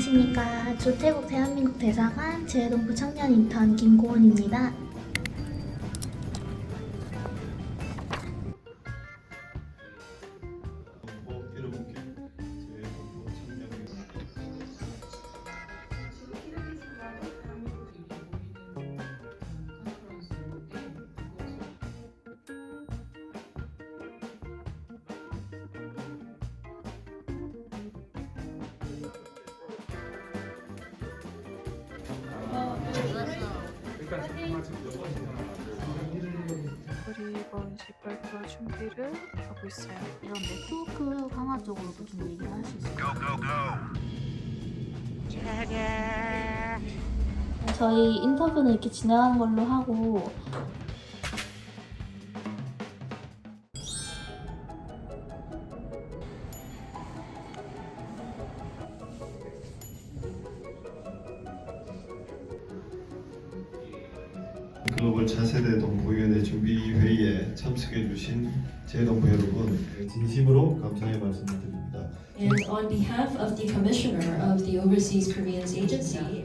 안녕하십니까. 조태국 대한민국 대사관 재외동부 청년 인턴 김고은입니다. 그리고 이제 발표 준비를 하고 있어요. 이런 네트워크 강화 쪽으로도 좀 얘기를 할 수 있어요. 저희 인터뷰는 이렇게 진행하는 걸로 하고 글로벌 차세대 동부 위원회 준비 회의에 참석해 주신 제 동부 여러분 진심으로 감사의 말씀을 드립니다. And on behalf of the Commissioner of the Overseas Koreans Agency,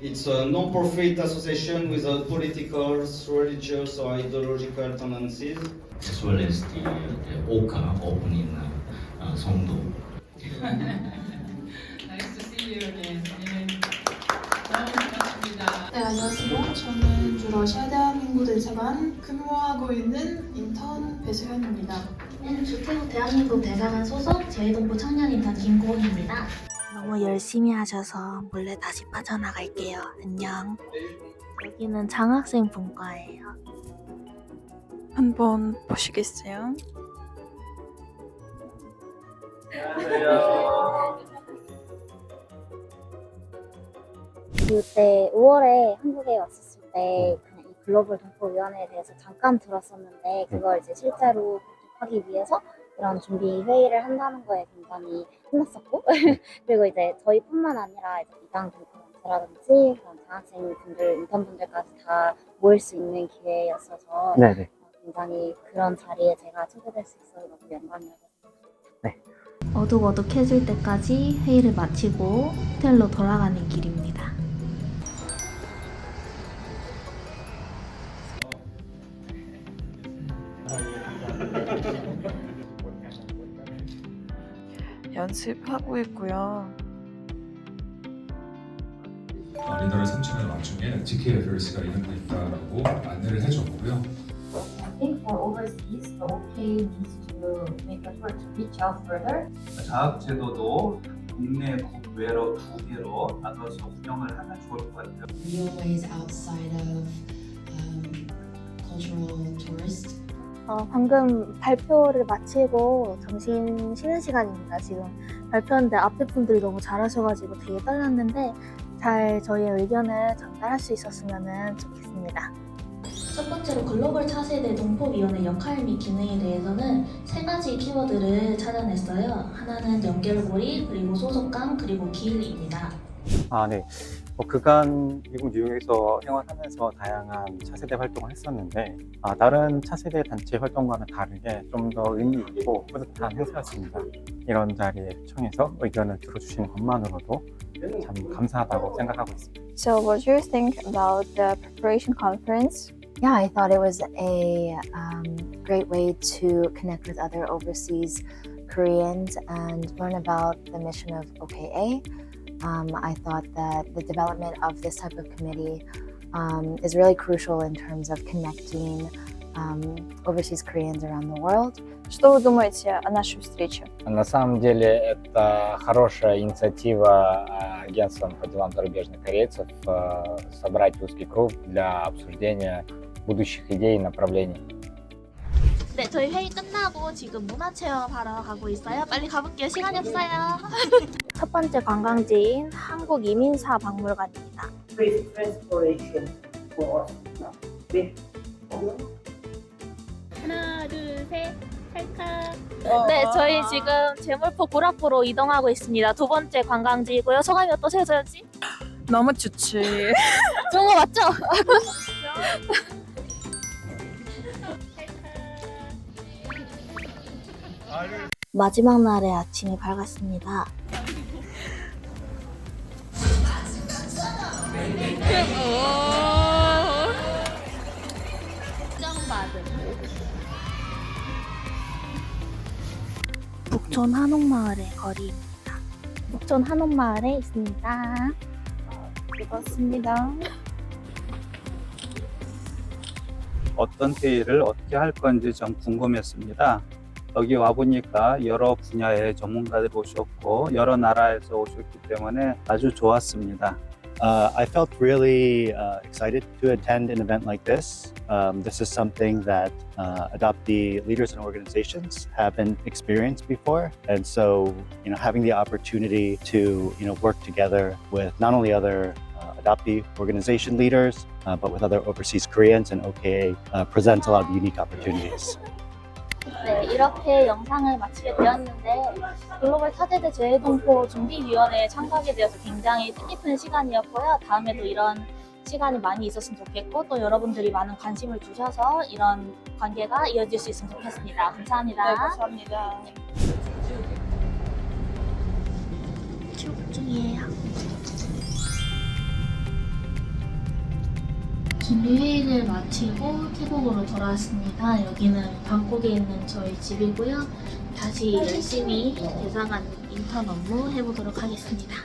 It's a non-profit association without political, religious, or ideological tendencies. as well as the, the OCA open in uh, uh, Songdo. Nice to see you again. 네, 안녕하세요. 저는 주로 러시아 대한민국 대사관 근무하고 있는 인턴 배수현입니다. 네, 조태국 대한민국 대사관 소속 재외동부 청년 인턴 김고은입니다. 너무 열심히 하셔서 몰래 다시 빠져나갈게요. 안녕. 여기는 장학생 분과예요. 한번 보시겠어요? 그때 5월에 한국에 왔었을 때 그냥 이 글로벌 동포위원회에 대해서 잠깐 들었었는데 그걸 이제 실제로 하기 위해서 이런 준비 회의를 한다는 거에 굉장히 신났었고 그리고 이제 저희뿐만 아니라 이제 이당 동포단체라든지 그런 장학생 분들 인턴 분들까지 다 모일 수 있는 기회였어서 네네. 어, 굉장히 그런 자리에 제가 초대될 수 있어서 너무 영광이었어요. 어둑어둑해질 때까지 회의를 마치고 호텔로 돌아가는 길입니다. 연습하고 있고요. 어, 리더를 선출하는 와중에 GK FLC가 이런 거 있다라고 안내를 해줬고요. I think for overseas, the OK needs to make effort to reach out further. 장학 제도도 국내 국외로 두 개로 나눠서 운영을 하면 좋을 것 같아요. real ways outside of 어, 방금 발표를 마치고 정신 쉬는 시간입니다. 지금 발표하는데 앞에 분들이 너무 잘하셔가지고 되게 떨렸는데 잘 저희의 의견을 전달할 수 있었으면 좋겠습니다. 첫 번째로 글로벌 차세대 동포위원회 역할 및 기능에 대해서는 세 가지 키워드를 찾아냈어요. 하나는 연결고리, 그리고 소속감, 그리고 기일입니다. 아, 네. 뭐 그간 미국 뉴욕에서 생활하면서 다양한 차세대 활동을 했었는데, 아, 다른 차세대 단체 활동과는 다르게 좀 더 의미 있고 뿌듯한 행사였습니다. 이런 자리에 초청해서 의견을 들어주시는 것만으로도 참 감사하다고 생각하고 있습니다. So what do you think about the preparation conference? Yeah, I thought it was a um, great way to connect with other overseas Koreans and learn about the mission of OKA. Um, I thought that the development of this type of committee um, is really crucial in terms of connecting um, overseas Koreans around the world. Что вы думаете о нашей встрече? На самом деле это хорошая инициатива э, агентством по делам зарубежных корейцев э, собрать узкий круг для обсуждения будущих идей и направлений. 네, 저희 회의 끝나고 지금 문화 체험하러 가고 있어요. 빨리 가볼게요. 시간이 없어요. 첫 번째 관광지인 한국 이민사 박물관입니다. 하나, 둘, 셋, 찰칵. 네, 저희 지금 제물포 구라포로 이동하고 있습니다. 두 번째 관광지이고요. 소감이 어떠세요, 저연 씨? 너무 좋지. 좋은 거 맞죠? 마지막 날의 아침이 밝았습니다. 북촌 한옥마을의 거리입니다. 북촌 한옥마을에 있습니다. 그렇습니다. 어떤 회의를 어떻게 할 건지 좀 궁금했습니다. 여기 와보니까 여러 분야의 전문가들 오셨고 여러 나라에서 오셨기 때문에 아주 좋았습니다. Uh, I felt really uh, excited to attend an event like this. Um, this is something that uh, adoptee leaders and organizations haven't experienced before, and so you know having the opportunity to you know work together with not only other uh, adoptee organization leaders, uh, but with other overseas Koreans and OKA uh, presents a lot of unique opportunities. 네, 이렇게 영상을 마치게 되었는데 글로벌 차세대 재해동포 준비위원회에 참가하게 되어서 굉장히 뜻깊은 시간이었고요. 다음에도 이런 시간이 많이 있었으면 좋겠고 또 여러분들이 많은 관심을 주셔서 이런 관계가 이어질 수 있으면 좋겠습니다. 감사합니다. 네, 감사합니다. 출국 중이에요. 준비회의를 마치고 태국으로 돌아왔습니다. 여기는 방콕에 있는 저희 집이고요. 다시 열심히 대사관 인턴 업무 해보도록 하겠습니다.